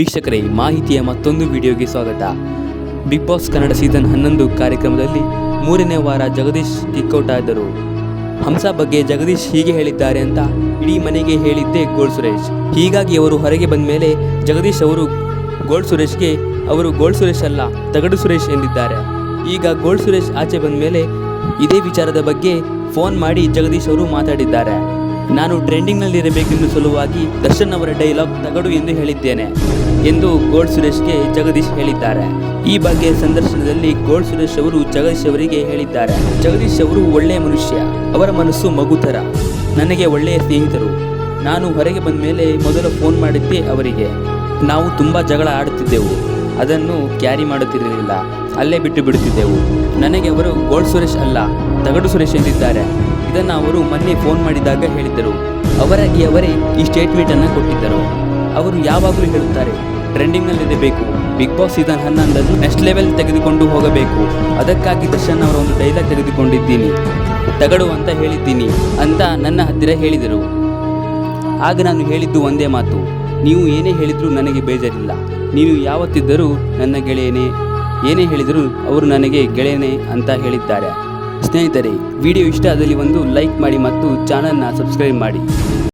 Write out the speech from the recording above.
ವೀಕ್ಷಕರೇ ಮಾಹಿತಿಯ ಮತ್ತೊಂದು ವಿಡಿಯೋಗೆ ಸ್ವಾಗತ. ಬಿಗ್ ಬಾಸ್ ಕನ್ನಡ ಸೀಸನ್ ಹನ್ನೊಂದು ಕಾರ್ಯಕ್ರಮದಲ್ಲಿ ಮೂರನೇ ವಾರ ಜಗದೀಶ್ ಕಿಕ್ಔಟ್ ಆದರು. ಹಂಸ ಬಗ್ಗೆ ಜಗದೀಶ್ ಹೀಗೆ ಹೇಳಿದ್ದಾರೆ ಅಂತ ಇಡೀ ಮನೆಗೆ ಹೇಳಿದ್ದೇ ಗೋಲ್ ಸುರೇಶ್. ಹೀಗಾಗಿ ಅವರು ಹೊರಗೆ ಬಂದ ಮೇಲೆ ಜಗದೀಶ್ ಅವರು ಗೋಲ್ಡ್ ಸುರೇಶ್ಗೆ, ಅವರು ಗೋಲ್ಡ್ ಸುರೇಶ್ ಅಲ್ಲ, ತಗಡು ಸುರೇಶ್ ಎಂದಿದ್ದಾರೆ. ಈಗ ಗೋಲ್ಡ್ ಸುರೇಶ್ ಆಚೆ ಬಂದ ಮೇಲೆ ಇದೇ ವಿಚಾರದ ಬಗ್ಗೆ ಫೋನ್ ಮಾಡಿ ಜಗದೀಶ್ ಅವರು ಮಾತಾಡಿದ್ದಾರೆ. ನಾನು ಟ್ರೆಂಡಿಂಗ್ನಲ್ಲಿರಬೇಕೆಂದು ಸಲುವಾಗಿ ದರ್ಶನ್ ಅವರ ಡೈಲಾಗ್ ತಗಡು ಎಂದು ಹೇಳಿದ್ದೇನೆ. ಎಂದು ಗೋಲ್ಡ್ ಸುರೇಶ್ಗೆ ಜಗದೀಶ್ ಹೇಳಿದ್ದಾರೆ. ಈ ಬಗ್ಗೆ ಸಂದರ್ಶನದಲ್ಲಿ ಗೋಲ್ಡ್ ಸುರೇಶ್ ಅವರು ಜಗದೀಶ್ ಅವರಿಗೆ ಹೇಳಿದ್ದಾರೆ. ಜಗದೀಶ್ ಅವರು ಒಳ್ಳೆಯ ಮನುಷ್ಯ, ಅವರ ಮನಸ್ಸು ಮಗು ಥರ ನನಗೆ ಒಳ್ಳೆಯ ಸ್ನೇಹಿತರು. ನಾನು ಹೊರಗೆ ಬಂದ ಮೇಲೆ ಮೊದಲು ಫೋನ್ ಮಾಡಿದ್ದೆ ಅವರಿಗೆ. ನಾವು ತುಂಬ ಜಗಳ ಆಡುತ್ತಿದ್ದೆವು. ಅದನ್ನು ಕ್ಯಾರಿ ಮಾಡುತ್ತಿರಲಿಲ್ಲ. ಅಲ್ಲೇ ಬಿಟ್ಟು ಬಿಡುತ್ತಿದ್ದೆವು. ನನಗೆ ಅವರು ಗೋಲ್ಡ್ ಸುರೇಶ್ ಅಲ್ಲ, ತಗಡು ಸುರೇಶ್ ಎಂದಿದ್ದಾರೆ. ಇದನ್ನು ಅವರು ಮೊನ್ನೆ ಫೋನ್ ಮಾಡಿದಾಗ ಹೇಳಿದ್ದರು. ಅವರಾಗಿ ಅವರೇ ಈ ಸ್ಟೇಟ್ಮೆಂಟನ್ನು ಕೊಟ್ಟಿದ್ದರು. ಅವರು ಯಾವಾಗಲೂ ಹೇಳುತ್ತಾರೆ ಟ್ರೆಂಡಿಂಗ್ನಲ್ಲಿರಬೇಕು ಬಿಗ್ ಬಾಸ್ ಸೀಸನ್ ಹನ್ನೊಂದನ್ನು ನೆಕ್ಸ್ಟ್ ಲೆವೆಲ್ ತೆಗೆದುಕೊಂಡು ಹೋಗಬೇಕು. ಅದಕ್ಕಾಗಿ ದರ್ಶನ್ ಅವರ ಒಂದು ಡೈಲಾಗ್ ತೆಗೆದುಕೊಂಡಿದ್ದೀನಿ. ತಗಡು ಅಂತ ಹೇಳಿದ್ದೀನಿ ಅಂತ ನನ್ನ ಹತ್ತಿರ ಹೇಳಿದರು. ಆಗ ನಾನು ಹೇಳಿದ್ದು ಒಂದೇ ಮಾತು. ನೀವು ಏನೇ ಹೇಳಿದರೂ ನನಗೆ ಬೇಜಾರಿಲ್ಲ. ನೀನು ಯಾವತ್ತಿದ್ದರೂ ನನ್ನ ಗೆಳೆಯನೇ. ಏನೇ ಹೇಳಿದರೂ ಅವರು ನನಗೆ ಗೆಳೆಯನೇ ಅಂತ ಹೇಳಿದ್ದಾರೆ. ಸ್ನೇಹಿತರೆ, ವಿಡಿಯೋ ಇಷ್ಟ ಆದಲ್ಲಿ ಒಂದು ಲೈಕ್ ಮಾಡಿ ಮತ್ತು ಚಾನಲ್ನ ಸಬ್ಸ್ಕ್ರೈಬ್ ಮಾಡಿ.